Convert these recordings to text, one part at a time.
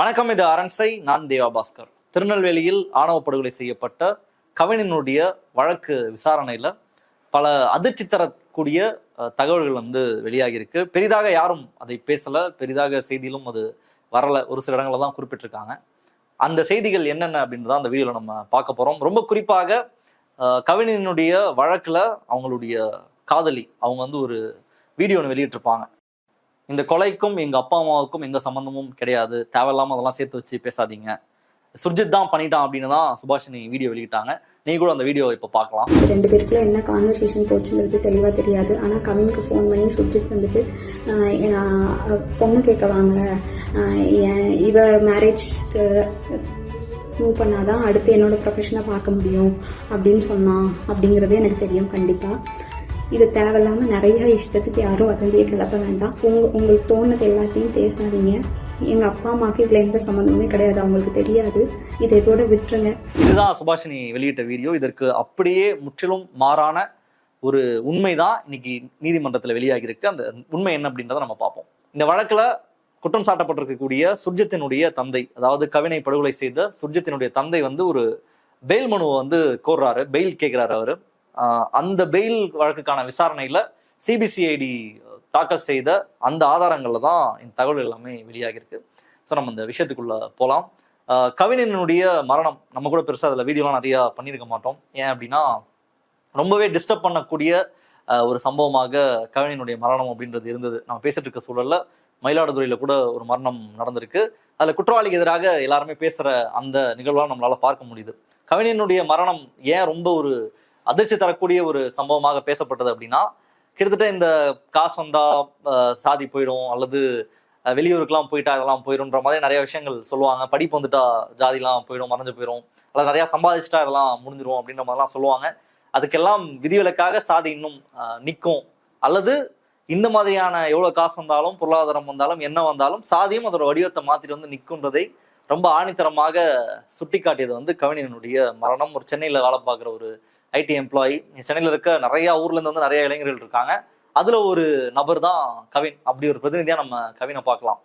வணக்கம் இது அரண்சை நான் தேவா பாஸ்கர். திருநெல்வேலியில் ஆணவ படுகொலை செய்யப்பட்ட கவிஞனுடைய வழக்கு விசாரணையில பல அதிர்ச்சி தரக்கூடிய தகவல்கள் வந்து வெளியாகியிருக்கு. பெரிதாக யாரும் அதை பேசல. பெரிதாக செய்தியிலும் அது வரல. ஒரு சில இடங்களில் தான் குறிப்பிட்டிருக்காங்க. அந்த செய்திகள் என்னென்ன அப்படின்றத அந்த வீடியோவில் நம்ம பார்க்க போகிறோம் ரொம்ப குறிப்பாக அஹ், கவிஞனுடைய அவங்களுடைய காதலி அவங்க வந்து ஒரு வீடியோ ஒன்று வெளியிட்டிருப்பாங்க. இந்த கொலைக்கும் எங்க அப்பா அம்மாவுக்கும் எந்த சம்பந்தமும் கிடையாது. தேவையில்லாம அதெல்லாம் சேர்த்து வச்சு பேசாதீங்க. சுர்ஜித் தான் பண்ணிட்டான் அப்படின்னு தான் சுபாஷினி வீடியோ வெளியிட்டாங்க. நீ கூட அந்த வீடியோ இப்போ பார்க்கலாம். ரெண்டு பேருக்குள்ள என்ன கான்வர்சேஷன் போச்சுங்கிறது தெளிவாக தெரியாது. ஆனால் கவினுக்கு ஃபோன் பண்ணி சுர்ஜித் வந்துட்டு பொண்ணு கேட்க வாங்க. இவ மேரேஜ்க்கு மூவ் பண்ணாதான் அடுத்து என்னோட ப்ரொஃபஷனை பார்க்க முடியும் அப்படின்னு சொன்னான் அப்படிங்கிறது எனக்கு தெரியும் கண்டிப்பாக இது தேவையில்லாமல் நிறைய இஷ்டத்துக்கு யாரும் வதந்தியை கிளப்ப வேண்டாம். உங்க உங்களுக்கு தோணுது எல்லாத்தையும் பேசாதீங்க. எங்க அப்பா அம்மாவுக்கு இதுல எந்த சம்மந்தமுமே கிடையாது. அவங்களுக்கு தெரியாது. இதை இதோட விட்டுருங்க. இதுதான் சுபாஷினி வெளியிட்ட வீடியோ. இதற்கு அப்படியே முற்றிலும் மாறான ஒரு உண்மைதான் இன்னைக்கு நீதிமன்றத்தில் வெளியாகி இருக்கு அந்த உண்மை என்ன அப்படின்றத நம்ம பார்ப்போம். இந்த வழக்குல குற்றம் சாட்டப்பட்டிருக்கக்கூடிய சுர்ஜித்தினுடைய தந்தை அதாவது கவினை படுகொலை செய்த சுர்ஜித்தினுடைய தந்தை வந்து ஒரு பெயில் மனுவை வந்து கோர்றாரு. பெயில் கேட்கிறாரு அவர். அந்த பெயில் வழக்குக்கான விசாரணையில சிபிசிஐடி தாக்கல் செய்த அந்த ஆதாரங்கள்ல தான் இந்த தகவல் எல்லாமே வெளியாகிருக்கு ஸோ நம்ம இந்த விஷயத்துக்குள்ள போகலாம் கவிஞனுடைய மரணம் நம்ம கூட பெருசாக அதில் வீடியோலாம் நிறையா பண்ணியிருக்க மாட்டோம். ஏன் அப்படின்னா ரொம்பவே டிஸ்டர்ப் பண்ணக்கூடிய ஒரு சம்பவமாக கவிஞனுடைய மரணம் அப்படின்றது இருந்தது. நம்ம பேசிட்டு இருக்க சூழல்ல மயிலாடுதுறையில கூட ஒரு மரணம் நடந்திருக்கு. அதில் குற்றவாளிக்கு எதிராக எல்லாருமே பேசுற அந்த நிகழ்வெல்லாம் நம்மளால பார்க்க முடியுது. கவிஞனுடைய மரணம் ஏன் ரொம்ப ஒரு அதிர்ச்சி தரக்கூடிய ஒரு சம்பவமாக பேசப்பட்டது அப்படின்னா கிட்டத்தட்ட இந்த காசு வந்தா சாதி போயிடும் அல்லது வெளியூருக்குலாம் போயிட்டா இதெல்லாம் போயிடும்ன்ற மாதிரி நிறைய விஷயங்கள் சொல்லுவாங்க. படிப்பு வந்துட்டா ஜாதிலாம் போயிடும் மறைஞ்சு போயிடும் அல்லது நிறைய சம்பாதிச்சிட்டா இதெல்லாம் முடிஞ்சிடும் அப்படின்ற மாதிரிலாம் சொல்லுவாங்க. அதுக்கெல்லாம் விதிவிலக்காக சாதி இன்னும் நிற்கும். அல்லது இந்த மாதிரியான எவ்வளோ காசு வந்தாலும் பொருளாதாரம் வந்தாலும் என்ன வந்தாலும் சாதியும் அதோட வடிவத்தை மாற்றிட்டு வந்து நிற்குன்றதை ரொம்ப ஆணித்தரமாக சுட்டிக்காட்டியது வந்து கவிஞனுடைய மரணம். ஒரு சென்னையில் வேலை பார்க்குற ஒரு ஐடி எம்ப்ளாயி சென்னையில் இருக்க நிறையா ஊர்லேருந்து வந்து நிறைய இளைஞர்கள் இருக்காங்க. அதில் ஒரு நபர் தான் கவின். அப்படி ஒரு பிரதிநிதியாக நம்ம கவினை பார்க்கலாம்.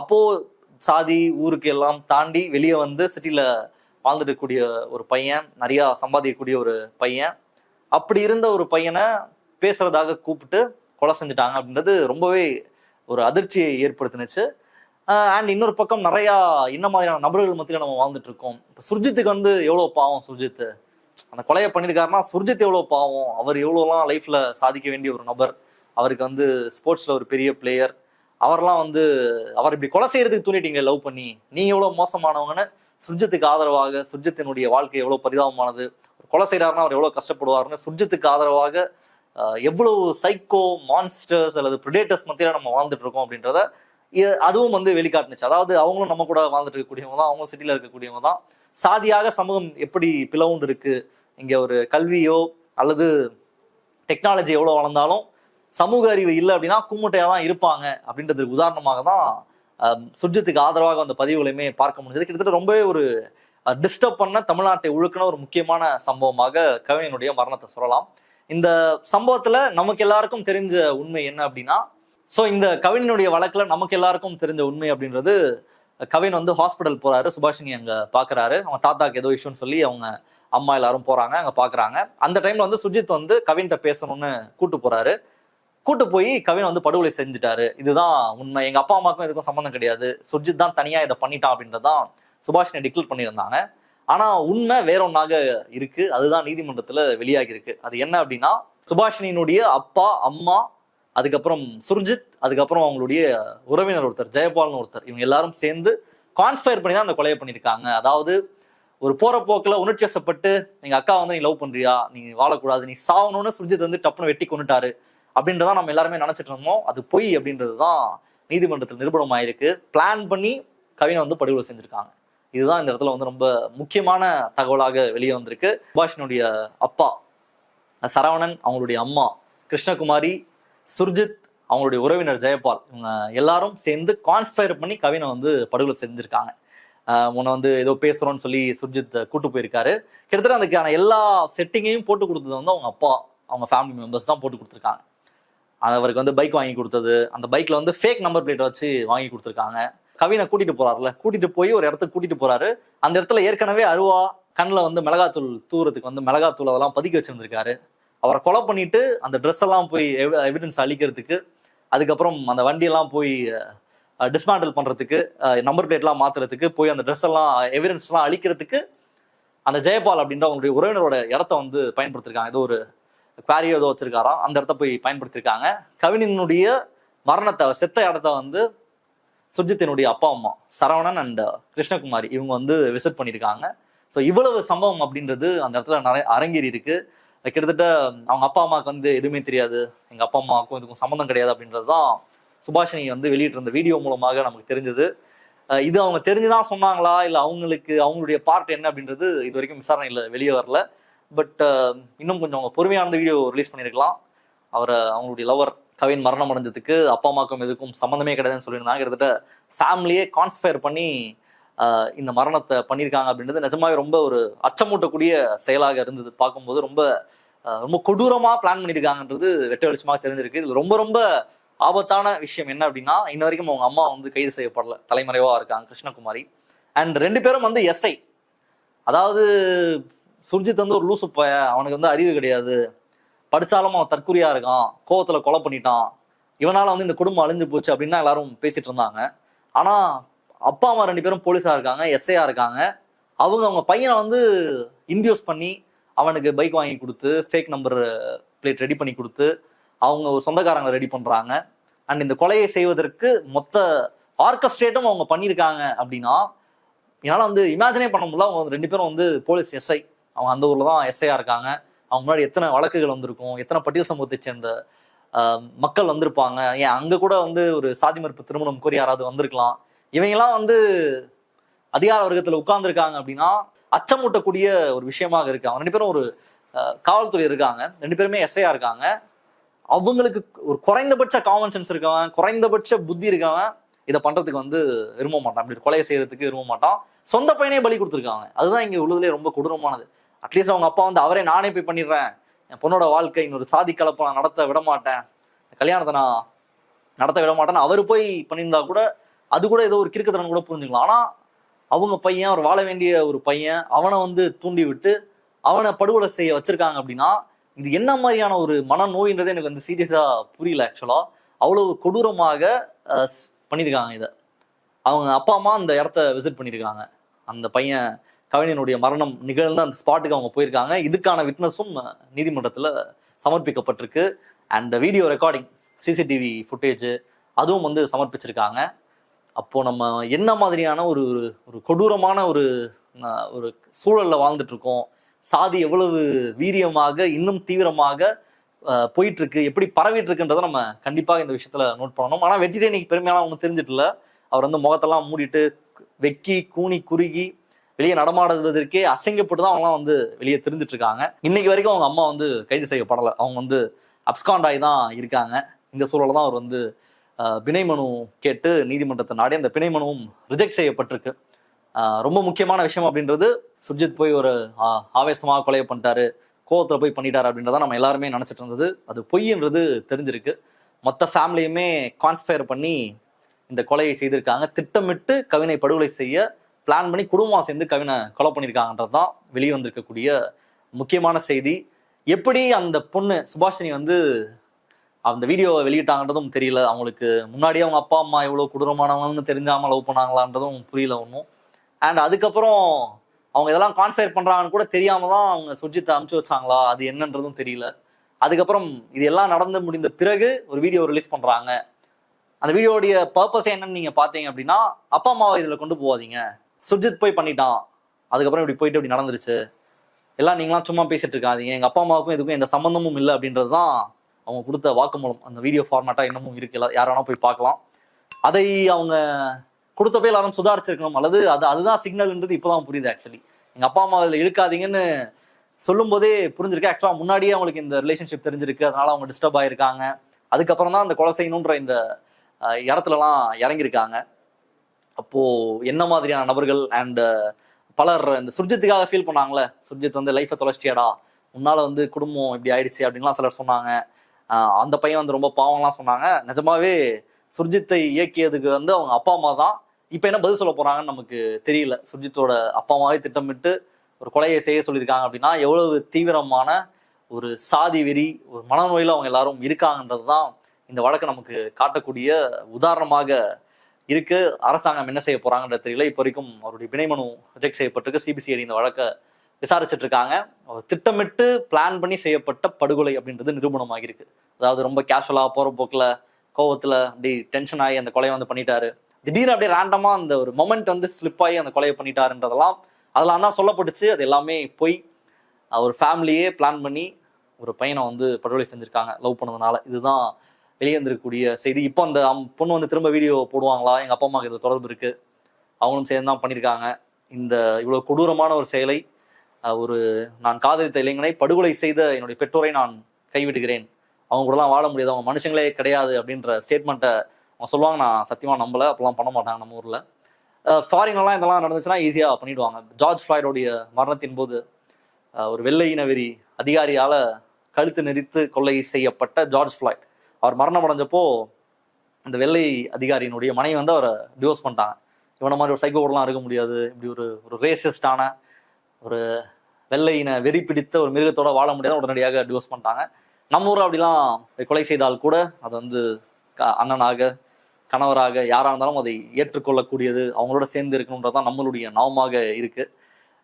அப்போது சாதி ஊருக்கு எல்லாம் தாண்டி வெளியே வந்து சிட்டியில் வாழ்ந்துட்டுக்கூடிய ஒரு பையன் நிறையா சம்பாதிக்கக்கூடிய ஒரு பையன். அப்படி இருந்த ஒரு பையனை பேசுறதாக கூப்பிட்டு கொலை செஞ்சுட்டாங்க அப்படின்றது ரொம்பவே ஒரு அதிர்ச்சியை ஏற்படுத்தினுச்சு. அண்ட் இன்னொரு பக்கம் நிறையா என்ன மாதிரியான நபர்கள் மத்தியில் நம்ம வாழ்ந்துட்டு இருக்கோம். இப்போ சுர்ஜித்துக்கு வந்து எவ்வளோ பாவம் சுர்ஜித்து? அந்த கொலையை பண்ணியிருக்காருன்னா சுர்ஜித் எவ்வளோ பாவம்? அவர் எவ்வளோலாம் லைஃப்பில் சாதிக்க வேண்டிய ஒரு நபர்? அவருக்கு வந்து ஸ்போர்ட்ஸில் ஒரு பெரிய பிளேயர் அவர்லாம் வந்து அவர் இப்படி கொலை செய்யறதுக்கு தூண்டிட்டீங்க லவ் பண்ணி. நீங்க எவ்வளோ மோசமானவங்கன்னு சுர்ஜித்துக்கு ஆதரவாக சுர்ஜித்தினுடைய வாழ்க்கை எவ்வளோ பரிதாபமானது? கொலை செய்கிறாருன்னா அவர் எவ்வளோ கஷ்டப்படுவாருன்னு சுர்ஜித்துக்கு ஆதரவாக எவ்வளவு சைக்கோ மான்ஸ்டர்ஸ் அல்லது ப்ரிடேட்டர்ஸ் மத்தியில் நம்ம வாழ்ந்துட்டு இருக்கோம் அப்படின்றத அதுவும் வந்து வெளிக்காட்டுனுச்சு. அதாவது அவங்களும் நம்ம கூட வாழ்ந்துட்டு இருக்கக்கூடியவங்க தான் அவங்களும் சிட்டியில் இருக்கக்கூடியவங்க தான். சாதியாக சமூகம் எப்படி பிளவுண்டு இருக்கு இங்க ஒரு கல்வியோ அல்லது டெக்னாலஜி எவ்வளவு வளர்ந்தாலும் சமூக அறிவு இல்லை அப்படின்னா கும்முட்டையா தான் இருப்பாங்க அப்படின்றதுக்கு உதாரணமாக தான் சுர்ஜித்துக்கு ஆதரவாக அந்த பதிவுகளையுமே பார்க்க முடிஞ்சது கிட்டத்தட்ட ரொம்பவே ஒரு டிஸ்டர்ப் பண்ண தமிழ்நாட்டை உழுக்கின ஒரு முக்கியமான சம்பவமாக கவிஞனுடைய மரணத்தை சொல்லலாம். இந்த சம்பவத்துல நமக்கு எல்லாருக்கும் தெரிஞ்ச உண்மை என்ன அப்படின்னா ஸோ இந்த கவிஞனுடைய வழக்குல நமக்கு எல்லாருக்கும் தெரிஞ்ச உண்மை அப்படின்றது கவின் வந்து ஹாஸ்பிட்டல் போறாரு சுபாஷினி அங்க பாக்குறாரு. அவங்க தாத்தாக்கு ஏதோ இஷ்யூன்னு சொல்லி அவங்க அம்மா எல்லாரும் போறாங்க அங்க பாக்குறாங்க. அந்த டைம்ல வந்து சுஜித் வந்து கவின்கிட்ட பேசணும்னு கூட்டு போறாரு. கூட்டு போய் கவின் வந்து படுகொலை செஞ்சுட்டாரு. இதுதான் உண்மை. எங்க அப்பா அம்மாக்கும் இதுக்கும் சம்மந்தம் கிடையாது. சுஜித் தான் தனியா இதை பண்ணிட்டான் அப்படின்றதான் சுபாஷினி டிக்ளேர் பண்ணியிருந்தாங்க. ஆனா உண்மை வேற ஒன்னாக இருக்கு. அதுதான் நீதிமன்றத்துல வெளியாகி இருக்கு அது என்ன அப்படின்னா சுபாஷினியினுடைய அப்பா அம்மா அதுக்கப்புறம் சுர்ஜித் அதுக்கப்புறம் அவங்களுடைய உறவினர் ஒருத்தர் ஜெயபால்னு ஒருத்தர். இவங்க எல்லாரும் சேர்ந்து கான்ஸ்பயர் பண்ணி தான் அந்த கொலையை பண்ணியிருக்காங்க. அதாவது ஒரு போற போக்குல உணர்ச்சி வசப்பட்டு எங்க அக்கா வந்து நீ லவ் பண்றியா? நீ வாழக்கூடாது. நீ சாவணும்னு சுர்ஜித் வந்து டப்புன்னு வெட்டி கொண்டுட்டாரு அப்படின்றதான் நம்ம எல்லாருமே நினைச்சிட்டு இருந்தோம். அது பொய் அப்படின்றது தான் நீதிமன்றத்தில் நிரூபணம் ஆயிருக்கு பிளான் பண்ணி கவினை வந்து படுகொலை செஞ்சிருக்காங்க. இதுதான் இந்த இடத்துல வந்து ரொம்ப முக்கியமான தகவலாக வெளியே வந்திருக்கு. சுபாஷினுடைய அப்பா சரவணன் அவங்களுடைய அம்மா கிருஷ்ணகுமாரி சுர்ஜித் அவங்களுடைய உறவினர் ஜெயபால் இவங்க எல்லாரும் சேர்ந்து கான்ஸ்பயர் பண்ணி கவினை வந்து படுகொலை செஞ்சிருக்காங்க. உன்னை வந்து ஏதோ பேசுகிறோன்னு சொல்லி சுர்ஜித் கூட்டு போயிருக்காரு. கிட்டத்தட்ட அதுக்கான எல்லா செட்டிங்கையும் போட்டு கொடுத்தது வந்து அவங்க அப்பா அவங்க ஃபேமிலி மெம்பர்ஸ் தான் போட்டு கொடுத்துருக்காங்க. அவருக்கு வந்து பைக் வாங்கி கொடுத்தது. அந்த பைக்கில் வந்து ஃபேக் நம்பர் பிளேட்டை வச்சு வாங்கி கொடுத்துருக்காங்க. கவினை கூட்டிகிட்டு போகிறாருல கூட்டிகிட்டு போய் ஒரு இடத்துக்கு கூட்டிகிட்டு போகிறாரு அந்த இடத்துல ஏற்கனவே அருவா கண்ணில் வந்து மிளகாத்தூள் தூரத்துக்கு வந்து மிளகாத்தூள் அதெல்லாம் பதுக்கி வச்சுருந்துருக்காரு. அவரை கொலை பண்ணிட்டு அந்த ட்ரெஸ் எல்லாம் போய் எவிடன்ஸ் அழிக்கிறதுக்கு அதுக்கப்புறம் அந்த வண்டியெல்லாம் போய் டிஸ்மேண்டில் பண்ணுறதுக்கு நம்பர் பிளேட்லாம் மாற்றுறதுக்கு போய் அந்த ட்ரெஸ் எல்லாம் எவிடன்ஸ்லாம் அழிக்கிறதுக்கு அந்த ஜெயபால் அப்படின்ற அவங்களுடைய உறவினரோட இடத்த வந்து பயன்படுத்திருக்காங்க. ஏதோ ஒரு குவாரியோ ஏதோ வச்சிருக்காராம். அந்த இடத்த போய் பயன்படுத்திருக்காங்க. கவினினுடைய மரணத்தை செத்த இடத்த வந்து சுர்ஜித்தினுடைய அப்பா அம்மா சரவணன் அண்ட் கிருஷ்ணகுமாரி இவங்க வந்து விசிட் பண்ணியிருக்காங்க ஸோ இவ்வளவு சம்பவம் அப்படின்றது அந்த இடத்துல நிறைய அரங்கேறி இருக்குது கிட்டத்தட்ட அவங்க அப்பா அம்மாவுக்கு வந்து எதுவுமே தெரியாது. எங்க அப்பா அம்மாவுக்கும் இதுக்கும் சம்மந்தம் கிடையாது அப்படின்றது தான் சுபாஷினி வந்து வெளியிட்டிருந்த வீடியோ மூலமாக நமக்கு தெரிஞ்சது. இது அவங்க தெரிஞ்சுதான் சொன்னாங்களா? இல்லை அவங்களுக்கு அவங்களுடைய பார்ட் என்ன அப்படின்றது இது வரைக்கும் விசாரணை இல்லை வெளியே வரல. பட் இன்னும் கொஞ்சம் அவங்க பொறுமையான அந்த வீடியோ ரிலீஸ் பண்ணியிருக்கலாம். அவரை அவங்களுடைய லவர் கவின் மரணம் அடைஞ்சதுக்கு அப்பா அம்மாக்கும் எதுக்கும் சம்மந்தமே கிடையாதுன்னு சொல்லியிருந்தாங்க. கிட்டத்தட்ட ஃபேமிலியே கான்ஸ்பயர் பண்ணி இந்த மரணத்தை பண்ணியிருக்காங்க அப்படின்றது நிஜமாவே ரொம்ப ஒரு அச்சமூட்டக்கூடிய செயலாக இருந்தது பார்க்கும்போது. ரொம்ப ரொம்ப கொடூரமாக பிளான் பண்ணியிருக்காங்கன்றது வெட்ட வெளிச்சமாக தெரிஞ்சிருக்கு. இதில் ரொம்ப ரொம்ப ஆபத்தான விஷயம் என்ன அப்படின்னா இன்ன வரைக்கும் அவங்க அம்மா வந்து கைது செய்யப்படல. தலைமறைவாக இருக்காங்க கிருஷ்ணகுமாரி. அண்ட் ரெண்டு பேரும் வந்து எஸ்ஐ அதாவது சுர்ஜித் வந்து ஒரு லூசு பய. அவனுக்கு வந்து அறிவு கிடையாது. படித்தாலும் அவன் தற்குறியா இருக்கான். கோவத்தில் கொலை பண்ணிட்டான். இவனால் வந்து இந்த குடும்பம் அழிஞ்சு போச்சு அப்படின்னு தான் எல்லாரும் பேசிட்டு இருந்தாங்க. ஆனால் அப்பா அம்மா ரெண்டு பேரும் போலீஸா இருக்காங்க எஸ்ஐயா இருக்காங்க. அவங்க அவங்க பையனை வந்து இன்டியூஸ் பண்ணி அவனுக்கு பைக் வாங்கி கொடுத்து ஃபேக் நம்பர் பிளேட் ரெடி பண்ணி கொடுத்து அவங்க ஒரு சொந்தக்காரங்களை ரெடி பண்றாங்க. அண்ட் இந்த கொலையை செய்வதற்கு மொத்த ஆர்கஸ்ட்ரேட்டும் அவங்க பண்ணியிருக்காங்க அப்படின்னா என்னால் வந்து இமேஜினே பண்ண முடியல. அவங்க ரெண்டு பேரும் வந்து போலீஸ் எஸ்ஐ அவங்க அந்த ஊரில் தான் எஸ்ஐயா இருக்காங்க. அவங்க முன்னாடி எத்தனை வழக்குகள் வந்திருக்கும் எத்தனை பட்டியல் சமூகத்தை சேர்ந்த மக்கள் வந்திருப்பாங்க. ஏன் அங்கே கூட வந்து ஒரு சாதி மறுப்பு திருமணம் கோரி யாராவது வந்திருக்கலாம். இவங்கெல்லாம் வந்து அதிகார வர்க்கத்துல உட்கார்ந்துருக்காங்க அப்படின்னா அச்சமூட்டக்கூடிய ஒரு விஷயமாக இருக்கு. அவங்க ரெண்டு பேரும் ஒரு காவல்துறை இருக்காங்க. ரெண்டு பேருமே எஸ்ஐயா இருக்காங்க. அவங்களுக்கு ஒரு குறைந்தபட்ச காமன் சென்ஸ் இருக்கவன் குறைந்தபட்ச புத்தி இருக்கவன் இதை பண்றதுக்கு வந்து விரும்ப மாட்டான். அப்படி கொலையை செய்யறதுக்கு விரும்ப மாட்டான். சொந்த பையனே பலி கொடுத்துருக்காங்க. அதுதான் இங்க உள்ளதுலேயே ரொம்ப கொடூரமானது. அட்லீஸ்ட் அவங்க அப்பா வந்து அவரே நானே போய் பண்ணிடுறேன். என் பொண்ணோட வாழ்க்கை இன்னொரு சாதி கலப்பை நான் நடத்த விட மாட்டேன். கல்யாணத்தை நான் நடத்த விட மாட்டேன்னு அவர் போய் பண்ணியிருந்தா கூட அது கூட ஏதோ ஒரு கிறுக்குத்தனம் கூட புரிஞ்சுக்கலாம். ஆனால் அவங்க பையன் அவர் வாழ வேண்டிய ஒரு பையன் அவனை வந்து தூண்டி விட்டு அவனை படுகொலை செய்ய வச்சிருக்காங்க அப்படின்னா இது என்ன மாதிரியான ஒரு மனநோயின்றது எனக்கு வந்து சீரியஸாக புரியல ஆக்சுவலாக அவ்வளவு கொடூரமாக ஸ்- பண்ணியிருக்காங்க இதை. அவங்க அப்பா அம்மா அந்த இடத்த விசிட் பண்ணியிருக்காங்க. அந்த பையன் கவிஞனுடைய மரணம் நிகழ்ந்த அந்த ஸ்பாட்டுக்கு அவங்க போயிருக்காங்க. இதுக்கான விட்னஸும் நீதிமன்றத்தில் சமர்ப்பிக்கப்பட்டிருக்கு. And video recording CCTV footage அதுவும் வந்து சமர்ப்பிச்சிருக்காங்க. அப்போ நம்ம என்ன மாதிரியான ஒரு ஒரு- ஒரு கொடூரமான ஒரு ஒரு சூழல்ல வாழ்ந்துட்டு இருக்கோம் சாதி எவ்வளவு வீரியமாக இன்னும் தீவிரமாக போயிட்டுருக்கு? போயிட்டு இருக்கு எப்படி பரவிட்டு இருக்குன்றதை நம்ம கண்டிப்பாக இந்த விஷயத்துல நோட் பண்ணணும். ஆனால் வெற்றிலே இன்னைக்கு பெருமையான ஒன்றும் தெரிஞ்சிட்டுல அவர் வந்து முகத்தெல்லாம் மூடிட்டு வெக்கி கூனி குறுகி வெளியே நடமாடுவதற்கே அசங்கப்பட்டு தான் அவங்களாம் வந்து வெளியே தெரிஞ்சிட்டு இருக்காங்க இன்னைக்கு வரைக்கும் அவங்க அம்மா வந்து கைது செய்யப்படலை. அவங்க வந்து அப்ஸ்காண்ட் ஆகி தான் இருக்காங்க. இந்த சூழலில் தான் அவர் வந்து பிணை மனு கேட்டு நீதிமன்றத்தை நாடி அந்த பிணை மனுவும் ரிஜெக்ட் செய்யப்பட்டிருக்கு ரொம்ப முக்கியமான விஷயம் அப்படின்றது சுர்ஜித் போய் ஒரு ஆ- கொலை கொலையை பண்ணிட்டாரு கோவத்தில் போய் பண்ணிட்டாரு அப்படின்றத நம்ம எல்லாருமே நினச்சிட்டு இருந்தது. அது பொய்ன்றது தெரிஞ்சிருக்கு. மொத்த ஃபேமிலியுமே கான்ஸ்பயர் பண்ணி இந்த கொலையை செய்திருக்காங்க. திட்டமிட்டு கவினை படுகொலை செய்ய பிளான் பண்ணி குடும்பம் சேர்ந்து கவினை கொலை பண்ணியிருக்காங்கன்றது தான் வெளியே வந்திருக்கக்கூடிய முக்கியமான செய்தி. எப்படி அந்த பொண்ணு சுபாஷினி வந்து அந்த வீடியோவை வெளியிட்டாங்கன்றதும் தெரியல. அவங்களுக்கு முன்னாடியே அவங்க அப்பா அம்மா எவ்வளோ கொடூரமானவங்கன்னு தெரிஞ்சாமல் லவ் பண்ணாங்களான்றதும் புரியல ஒன்றும் அண்ட் அதுக்கப்புறம் அவங்க இதெல்லாம் கான்ஃபயர் பண்ணுறாங்கன்னு கூட தெரியாமல் தான் அவங்க சுர்ஜித்தை அனுப்பிச்சு வச்சாங்களா? அது என்னன்றதும் தெரியல. அதுக்கப்புறம் இது எல்லாம் நடந்து முடிந்த பிறகு ஒரு வீடியோ ரிலீஸ் பண்ணுறாங்க அந்த வீடியோடைய பர்பஸ் என்னன்னு நீங்கள் பார்த்தீங்க அப்படின்னா அப்பா அம்மாவை இதில் கொண்டு போகாதீங்க சுர்ஜித் போய் பண்ணிட்டான். அதுக்கப்புறம் இப்படி போயிட்டு இப்படி நடந்துருச்சு. எல்லாம் நீங்களாம் சும்மா பேசிட்டு இருக்காதீங்க. எங்கள் அப்பா அம்மாவுக்கும் இதுக்கும் எந்த சம்மந்தமும் இல்லை அப்படின்றது தான் அவங்க கொடுத்த வாக்குமூலம் அந்த வீடியோ ஃபார்மேட்டா இன்னமும் இருக்கு. எல்லா- யார் வேணா போய் பார்க்கலாம். அதை அவங்க கொடுத்தப்ப எல்லாரும் சுதாரிச்சிருக்கணும். அல்லது அது அதுதான் சிக்னல்ன்றது இப்போதான் புரியுது ஆக்சுவலி எங்க அப்பா அம்மா அதில் இழுக்காதீங்கன்னு சொல்லும் போதே புரிஞ்சிருக்கு ஆக்சுவலா முன்னாடியே அவங்களுக்கு இந்த ரிலேஷன்ஷிப் தெரிஞ்சிருக்கு. அதனால அவங்க டிஸ்டர்ப் ஆயிருக்காங்க. அதுக்கப்புறம் தான் அந்த கொலை செய்யணுன்ற இந்த இடத்துலலாம் இறங்கியிருக்காங்க. அப்போ என்ன மாதிரியான நபர்கள் அண்ட் பலர் இந்த சுர்ஜித்துக்காக ஃபீல் பண்ணாங்களே? சுர்ஜித் வந்து லைஃபை தொலைச்சிட்டியாடா? உன்னால வந்து குடும்பம் இப்படி ஆயிடுச்சு அப்படின்லாம் சிலர் சொன்னாங்க. அந்த பையன் வந்து ரொம்ப பாவம்லாம் சொன்னாங்க. நிஜமாவே சுர்ஜித்தை இயக்கியதுக்கு வந்து அவங்க அப்பா அம்மா தான். இப்போ என்ன பதில் சொல்ல போறாங்கன்னு நமக்கு தெரியல. சுர்ஜித்தோட அப்பா அம்மாவே திட்டமிட்டு ஒரு கொலையை செய்ய சொல்லியிருக்காங்க அப்படின்னா எவ்வளவு தீவிரமான ஒரு சாதி வெறி ஒரு மனநோயில் அவங்க எல்லாரும் இருக்காங்கன்றது தான் இந்த வழக்கு நமக்கு காட்டக்கூடிய உதாரணமாக இருக்கு. அரசாங்கம் என்ன செய்ய போறாங்கன்ற தெரியல. இப்போ வரைக்கும் அவருடைய பிணை மனு ரிஜெக்ட் செய்யப்பட்டிருக்கு சிபிசிஐடி இந்த வழக்கை விசாரிச்சுட்டு இருக்காங்க அவர் திட்டமிட்டு பிளான் பண்ணி செய்யப்பட்ட படுகொலை அப்படின்றது நிரூபணமாக இருக்கு அதாவது ரொம்ப கேஷுவலாக போற போக்கில் கோவத்தில் அப்படி டென்ஷன் ஆகி அந்த கொலையை வந்து பண்ணிட்டாரு. திடீர்னு அப்படியே ரேண்டமாக அந்த ஒரு மொமெண்ட் வந்து ஸ்லிப் ஆகி அந்த கொலையை பண்ணிட்டாருன்றதெல்லாம் அதெல்லாம் தான் சொல்லப்பட்டுச்சு. அது எல்லாமே போய் அவர் ஃபேமிலியே பிளான் பண்ணி ஒரு பையனை வந்து படுகொலை செஞ்சிருக்காங்க. லவ் பண்ணதுனால இதுதான் வெளியே வந்திருக்கக்கூடிய செய்தி. இப்போ அந்த அம்- பொண்ணு வந்து திரும்ப வீடியோ போடுவாங்களா? எங்கள் அப்பா அம்மாவுக்கு இது தொடர்பு இருக்குது அவங்களும் சேர்ந்து தான் பண்ணியிருக்காங்க. இந்த இவ்வளோ கொடூரமான ஒரு செயலை ஒரு நான் காதலித்த இளைஞனை படுகொலை செய்த என்னுடைய பெற்றோரை நான் கைவிடுகிறேன். அவங்க கூடலாம் வாழ முடியாது. அவங்க மனுஷங்களே கிடையாது அப்படின்ற ஸ்டேட்மெண்ட்டை அவங்க சொல்லுவாங்க. நான் சத்தியமாக நம்பல. அப்பெல்லாம் பண்ண மாட்டாங்க நம்ம ஊரில். ஃபாரின்லாம் இதெல்லாம் நடந்துச்சுன்னா ஈஸியாக பண்ணிடுவாங்க. ஜார்ஜ் ஃப்ளாய்டோடைய மரணத்தின் போது ஒரு வெள்ளை இனவெறி அதிகாரியால் கழுத்து நெறித்து கொள்ளை செய்யப்பட்ட ஜார்ஜ் ஃப்ளாய்ட். அவர் மரணம் அடைஞ்சப்போ அந்த வெள்ளை அதிகாரியினுடைய மனைவி வந்து அவரை டிவோர்ஸ் பண்ணிட்டாங்க. இவனை மாதிரி ஒரு சைக்கோடெலாம் இருக்க முடியாது. இப்படி ஒரு ஒரு ரேசிஸ்டான ஒரு வெள்ளையின வெறி பிடித்த ஒரு மிருகத்தோட வாழ முடியாத உடனடியாக டிவோர்ஸ் பண்ணிட்டாங்க. நம்ம ஊர் அப்படிலாம் கொலை செய்தால் கூட அது வந்து க- அண்ணனாக கணவராக யாரா இருந்தாலும் அதை ஏற்றுக்கொள்ளக்கூடியது அவங்களோட சேர்ந்து இருக்கணுன்றது தான் நம்மளுடைய நவமாக இருக்கு.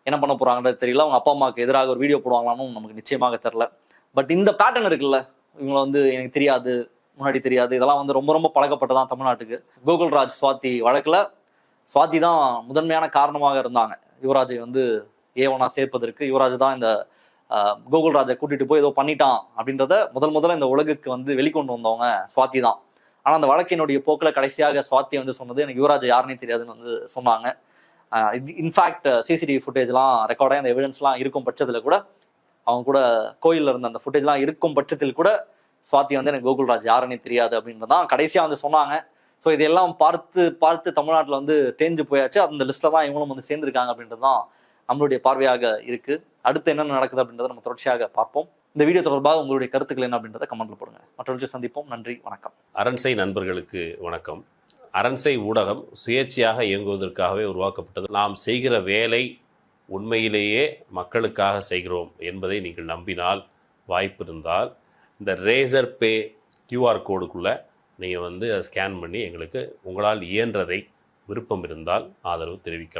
என்ன பண்ண போறாங்கன்றது தெரியல. அவங்க அப்பா அம்மாவுக்கு எதிராக ஒரு வீடியோ போடுவாங்களான்னு நமக்கு நிச்சயமாக தெரில பட் இந்த பேட்டர்ன் இருக்குல்ல இவங்களை வந்து எனக்கு தெரியாது முன்னாடி தெரியாது. இதெல்லாம் வந்து ரொம்ப ரொம்ப பழக்கப்பட்டதான் தமிழ்நாட்டுக்கு. கோகுல்ராஜ் சுவாதி வழக்கில் சுவாதி தான் முதன்மையான காரணமாக இருந்தாங்க. யுவராஜை வந்து ஏவனா சேர்ப்பதற்கு யுவராஜ் தான் இந்த கோகுல் ராஜை கூட்டிட்டு போய் ஏதோ பண்ணிட்டான் அப்படின்றத முதல் முதல்ல இந்த உலகுக்கு வந்து வெளிக்கொண்டு வந்தவங்க சுவாதி தான். ஆனால் அந்த வழக்கினுடைய போக்கில் கடைசியாக சுவாதி வந்து சொன்னது எனக்கு யுவராஜ் யாருன்னே தெரியாதுன்னு வந்து சொன்னாங்க. இன்ஃபேக்ட் சிசிடிவி ஃபுட்டேஜ்லாம் ரெக்கார்டாக அந்த எவிடன்ஸ்லாம் இருக்கும் பட்சத்தில் கூட அவங்க கூட கோயிலில் இருந்த அந்த ஃபுட்டேஜ்லாம் இருக்கும் பட்சத்தில் கூட சுவாதி வந்து எனக்கு கோகுல்ராஜ் யாருன்னே தெரியாது அப்படின்றதான் கடைசியாக வந்து சொன்னாங்க. ஸோ இதெல்லாம் பார்த்து பார்த்து தமிழ்நாட்டில் வந்து தேஞ்சு போயாச்சு. அந்த லிஸ்ட்டில் தான் இவங்களும் வந்து சேர்ந்துருக்காங்க அப்படின்றது தான் நம்மளுடைய பார்வையாக இருக்கு. அடுத்து என்னென்ன நடக்குது அப்படின்றத நம்ம தொடர்ச்சியாக பார்ப்போம். இந்த வீடியோ தொடர்பாக உங்களுடைய கருத்துக்கள் என்ன அப்படின்றத கமெண்ட்ல போடுங்க. மற்றவர்கள் சந்திப்போம். நன்றி வணக்கம். அரண்சை நண்பர்களுக்கு வணக்கம். அரண்சை ஊடகம் சுயேட்சையாக இயங்குவதற்காகவே உருவாக்கப்பட்டது. நாம் செய்கிற வேலை உண்மையிலேயே மக்களுக்காக செய்கிறோம் என்பதை நீங்கள் நம்பினால் வாய்ப்பு இருந்தால் இந்த ரேசர் பே கியூஆர் கோடுக்குள்ளே நீங்கள் வந்து அதை ஸ்கேன் பண்ணி எங்களுக்கு உங்களால் இயன்றதை விருப்பம் இருந்தால் ஆதரவு தெரிவிக்கலாம்.